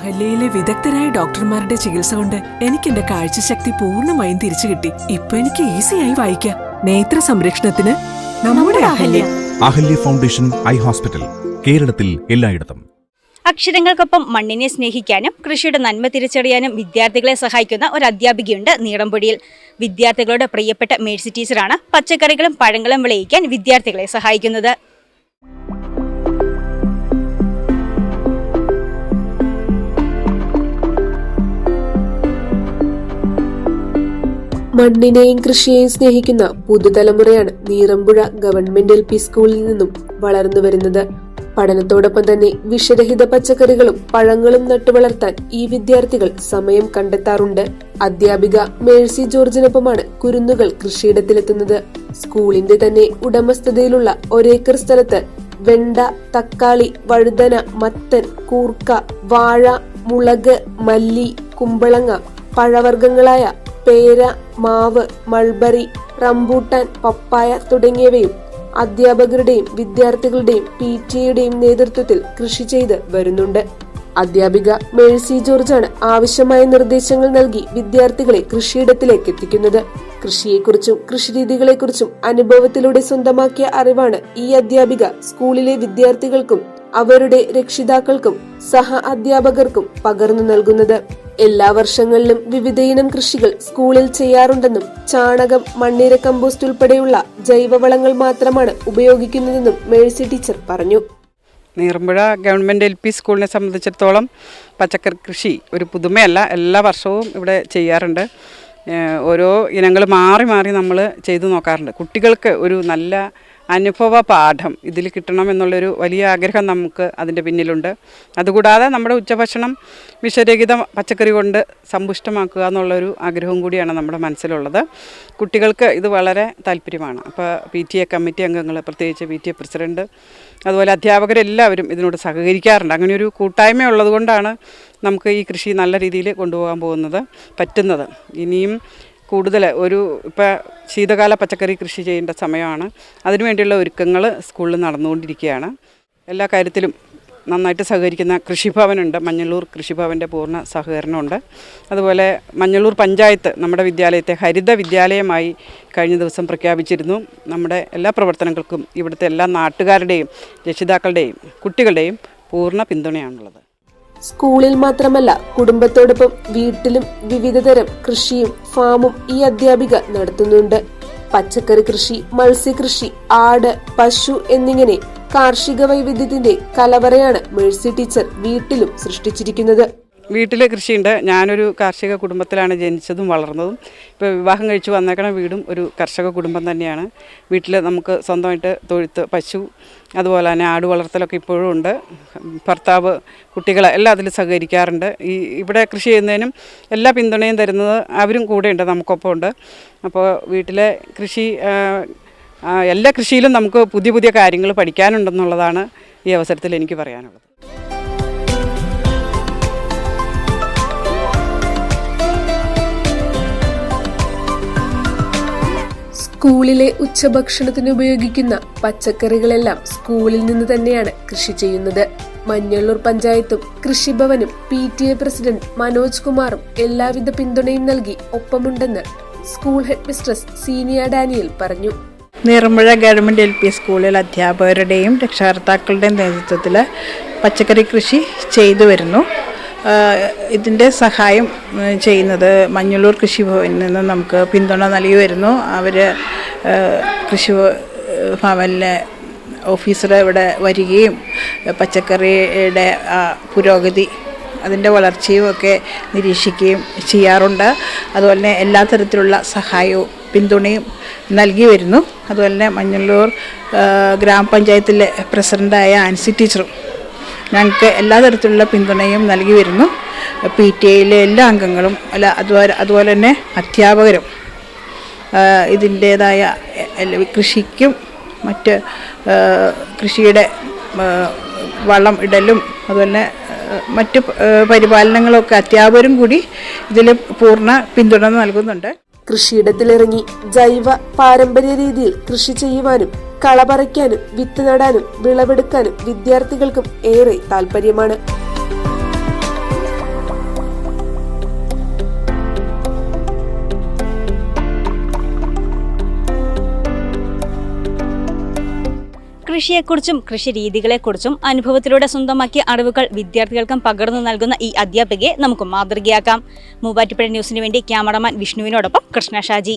അഹല്യയിലെ വിദഗ്ധരായ ഡോക്ടർമാരുടെ ചികിത്സ കൊണ്ട് എനിക്ക് എന്റെ കാഴ്ചശക്തി പൂർണമായും തിരിച്ചു കിട്ടി. ഇപ്പൊ എനിക്ക് ഈസിയായി വായിക്കാം. നേത്ര സംരക്ഷണത്തിന് നമ്മുടെ Ahalya. Ahalya foundation eye hospital കേരളത്തിൽ എല്ലായിടത്തും. അക്ഷരങ്ങൾക്കൊപ്പം മണ്ണിനെ സ്നേഹിക്കാനും കൃഷിയുടെ നന്മ തിരിച്ചറിയാനും വിദ്യാർത്ഥികളെ സഹായിക്കുന്ന ഒരു അധ്യാപികയുണ്ട് നീറമ്പൊടിയിൽ. വിദ്യാർത്ഥികളുടെ പ്രിയപ്പെട്ട മേഴ്സി ടീച്ചറാണ് പച്ചക്കറികളും പഴങ്ങളും വിളയിക്കാൻ വിദ്യാർത്ഥികളെ സഹായിക്കുന്നത്. മണ്ണിനെയും കൃഷിയെയും സ്നേഹിക്കുന്ന പുതുതലമുറയാണ് നീറമ്പുഴ ഗവൺമെന്റ് എൽ പി സ്കൂളിൽ നിന്നും വളർന്നു വരുന്നത്. പഠനത്തോടൊപ്പം തന്നെ വിഷരഹിത പച്ചക്കറികളും പഴങ്ങളും നട്ടുവളർത്താൻ ഈ വിദ്യാർത്ഥികൾ സമയം കണ്ടെത്താറുണ്ട്. അധ്യാപിക മേഴ്സി ജോർജിനൊപ്പമാണ് കുരുന്നുകൾ കൃഷിയിടത്തിലെത്തുന്നത്. സ്കൂളിന്റെ തന്നെ ഉടമസ്ഥതയിലുള്ള ഒരേക്കർ സ്ഥലത്ത് വെണ്ട തക്കാളി വഴുതന മത്തൻ കൂർക്ക വാഴ മുളക് മല്ലി കുമ്പളങ്ങ പഴവർഗങ്ങളായ പേര മാവ് മൾബറി റംബൂട്ടാൻ പപ്പായ തുടങ്ങിയവയും അധ്യാപകരുടെയും വിദ്യാർത്ഥികളുടെയും പി ടിയുടെയും നേതൃത്വത്തിൽ കൃഷി ചെയ്ത് വരുന്നുണ്ട്. അധ്യാപിക മേഴ്സി ജോർജാണ് ആവശ്യമായ നിർദ്ദേശങ്ങൾ നൽകി വിദ്യാർത്ഥികളെ കൃഷിയിടത്തിലേക്ക് എത്തിക്കുന്നത്. കൃഷിയെക്കുറിച്ചും കൃഷിരീതികളെക്കുറിച്ചും അനുഭവത്തിലൂടെ സ്വന്തമാക്കിയ അറിവാണ് ഈ അധ്യാപിക സ്കൂളിലെ വിദ്യാർത്ഥികൾക്കും അവരുടെ രക്ഷിതാക്കൾക്കും സഹ അധ്യാപകർക്കും പകർന്നു നൽകുന്നത്. എല്ലാ വർഷങ്ങളിലും വിവിധയിനം കൃഷികൾ സ്കൂളിൽ ചെയ്യാറുണ്ടെന്നും ചാണകം മണ്ണിര കമ്പോസ്റ്റ് ഉൾപ്പെടെയുള്ള ജൈവവളങ്ങൾ മാത്രമാണ് ഉപയോഗിക്കുന്നതെന്നും മേഴ്സി ടീച്ചർ പറഞ്ഞു. നീർമ്പുഴ ഗവൺമെന്റ് എൽ പി സ്കൂളിനെ സംബന്ധിച്ചിടത്തോളം പച്ചക്കറി കൃഷി ഒരു പുതുമയല്ല. എല്ലാ വർഷവും ഇവിടെ ചെയ്യാറുണ്ട്. ഓരോ ഇനങ്ങൾ മാറി മാറി നമ്മൾ ചെയ്തു നോക്കാറുണ്ട്. കുട്ടികൾക്ക് ഒരു നല്ല അനുഭവ പാഠം. ഇതിൽ കിട്ടണമെന്നുള്ളൊരു വലിയ ആഗ്രഹം നമുക്ക് അതിന്റെ പിന്നിലുണ്ട്. അതുകൂടാതെ നമ്മുടെ ഉച്ചഭക്ഷണം വിഷരഹിത പച്ചക്കറി കൊണ്ട് സമ്പുഷ്ടമാക്കുക എന്നുള്ളൊരു ആഗ്രഹവും കൂടിയാണ് നമ്മുടെ മനസ്സിലുള്ളത്. കുട്ടികൾക്ക് ഇത് വളരെ താല്പര്യമാണ്. അപ്പോൾ പി ടി എ കമ്മിറ്റി അംഗങ്ങൾ പ്രത്യേകിച്ച് പി ടി എ പ്രസിഡന്റ് അതുപോലെ അധ്യാപകരെല്ലാവരും ഇതിനോട് സഹകരിക്കാറുണ്ട്. അങ്ങനെ ഒരു കൂട്ടായ്മ ഉള്ളതുകൊണ്ടാണ് നമുക്ക് ഈ കൃഷി നല്ല രീതിയിൽ കൊണ്ടുപോകാൻ പോകുന്നത് പറ്റുന്നത്. ഇനിയും കൂടുതൽ ഒരു ഇപ്പോൾ ശീതകാല പച്ചക്കറി കൃഷി ചെയ്യേണ്ട സമയമാണ്. അതിനുവേണ്ടിയുള്ള ഒരുക്കങ്ങൾ സ്കൂളിൽ നടന്നുകൊണ്ടിരിക്കുകയാണ് എല്ലാ കാര്യത്തിലും നന്നായിട്ട് സഹകരിക്കുന്ന കൃഷിഭവനുണ്ട്. മഞ്ഞളൂർ കൃഷിഭവന്റെ പൂർണ സഹകരണമുണ്ട്. അതുപോലെ മഞ്ഞളൂർ പഞ്ചായത്ത് നമ്മുടെ വിദ്യാലയത്തെ ഹരിത വിദ്യാലയമായി കഴിഞ്ഞ ദിവസം പ്രഖ്യാപിച്ചിരുന്നു. നമ്മുടെ എല്ലാ പ്രവർത്തനങ്ങൾക്കും ഇവിടുത്തെ എല്ലാ നാട്ടുകാരുടെയും രക്ഷിതാക്കളുടെയും കുട്ടികളുടെയും പൂർണ പിന്തുണയാണുള്ളത്. സ്കൂളിൽ മാത്രമല്ല കുടുംബത്തോടൊപ്പം വീട്ടിലും വിവിധതരം കൃഷിയും ഫാമും ഈ അധ്യാപിക നടത്തുന്നുണ്ട്. പച്ചക്കറി കൃഷി മത്സ്യകൃഷി ആട് പശു എന്നിങ്ങനെ കാർഷിക വൈവിധ്യത്തിന്റെ കലവറയാണ് മേഴ്സി ടീച്ചർ വീട്ടിലും സൃഷ്ടിച്ചിരിക്കുന്നത്. വീട്ടിൽ കൃഷിയുണ്ട്. ഞാനൊരു കാർഷിക കുടുംബത്തിലാണ് ജനിച്ചതും വളർന്നതും. ഇപ്പോൾ വിവാഹം കഴിച്ചു വന്നേക്കണ വീടും ഒരു കർഷക കുടുംബം തന്നെയാണ്. വീട്ടിൽ നമുക്ക് സ്വന്തമായിട്ട് തൊഴുത്ത് പശു അതുപോലെ തന്നെ ആട് വളർത്തലൊക്കെ ഇപ്പോഴും ഉണ്ട്. ഭർത്താവ് കുട്ടികളെ എല്ലാം അതിൽ സഹകരിക്കാറുണ്ട്. ഈ ഇവിടെ കൃഷി ചെയ്യുന്നതിനും എല്ലാ പിന്തുണയും തരുന്നത് അവരും കൂടെയുണ്ട് നമുക്കൊപ്പം ഉണ്ട് അപ്പോൾ വീട്ടിലെ കൃഷി എല്ലാ കൃഷിയിലും നമുക്ക് പുതിയ പുതിയ കാര്യങ്ങൾ പഠിക്കാനുണ്ടെന്നുള്ളതാണ് ഈ അവസരത്തിൽ എനിക്ക് പറയാനുള്ളത്. സ്കൂളിലെ ഉച്ചഭക്ഷണത്തിന് ഉപയോഗിക്കുന്ന പച്ചക്കറികളെല്ലാം സ്കൂളിൽ നിന്ന് തന്നെയാണ് കൃഷി ചെയ്യുന്നത്. മഞ്ഞള്ളൂർ പഞ്ചായത്തും കൃഷിഭവനും P T A president Manoj കുമാറും എല്ലാവിധ പിന്തുണയും നൽകി ഒപ്പമുണ്ടെന്ന് school head mistress Siniya Daniel പറഞ്ഞു. നീർമുഴ ഗവൺമെന്റ് എൽ പി സ്കൂളിൽ അധ്യാപകരുടെയും രക്ഷകർത്താക്കളുടെയും നേതൃത്വത്തിൽ പച്ചക്കറി കൃഷി ചെയ്തു വരുന്നു. ഇതിന്റെ സഹായം ചെയ്യുന്നത് മഞ്ഞളൂർ കൃഷിഭവനിൽ നിന്ന് നമുക്ക് പിന്തുണ നൽകി വരുന്നു അവർ കൃഷി ഭവനിലെ ഓഫീസർ ഇവിടെ വരികയും പച്ചക്കറിയുടെ പുരോഗതി അതിന്റെ വളർച്ചയും ഒക്കെ നിരീക്ഷിക്കുകയും ചെയ്യാറുണ്ട്. അതുപോലെ തന്നെ എല്ലാ തരത്തിലുള്ള സഹായവും പിന്തുണയും നൽകി വരുന്നു അതുപോലെ തന്നെ മഞ്ഞുള്ളൂർ ഗ്രാമപഞ്ചായത്തിലെ പ്രസിഡന്റായ ആൻസി ടീച്ചറും ഞങ്ങൾക്ക് എല്ലാ തരത്തിലുള്ള പിന്തുണയും നൽകി വരുന്നു. പി ടി എയിലെ എല്ലാ അംഗങ്ങളും അല്ല അതുപോലെ അതുപോലെ തന്നെ അധ്യാപകരും ഇതിന്റേതായ കൃഷിക്കും മറ്റ് കൃഷിയുടെ വളം ഇടലും അതുപോലെ മറ്റ് പരിപാലനങ്ങളൊക്കെ അധ്യാപകരും കൂടി ഇതിൽ പൂർണ പിന്തുണ നൽകുന്നുണ്ട്. കൃഷിയിടത്തിലിറങ്ങി ജൈവ പാരമ്പര്യ രീതിയിൽ കൃഷി ചെയ്യുവാനും കളപറിക്കാനും വിത്ത് നടാനും വിളവെടുക്കാനും വിദ്യാർത്ഥികൾക്കും ഏറെ താല്പര്യമാണ് കൃഷിയെക്കുറിച്ചും കൃഷി രീതികളെക്കുറിച്ചും അനുഭവത്തിലൂടെ സ്വന്തമാക്കിയ അറിവുകൾ വിദ്യാർത്ഥികൾക്കും പകർന്നു നൽകുന്ന ഈ അധ്യാപികയെ നമുക്ക് മാതൃകയാക്കാം. മൂവാറ്റുപുഴ ന്യൂസിന് വേണ്ടി ക്യാമറമാൻ വിഷ്ണുവിനോടൊപ്പം കൃഷ്ണ ഷാജി.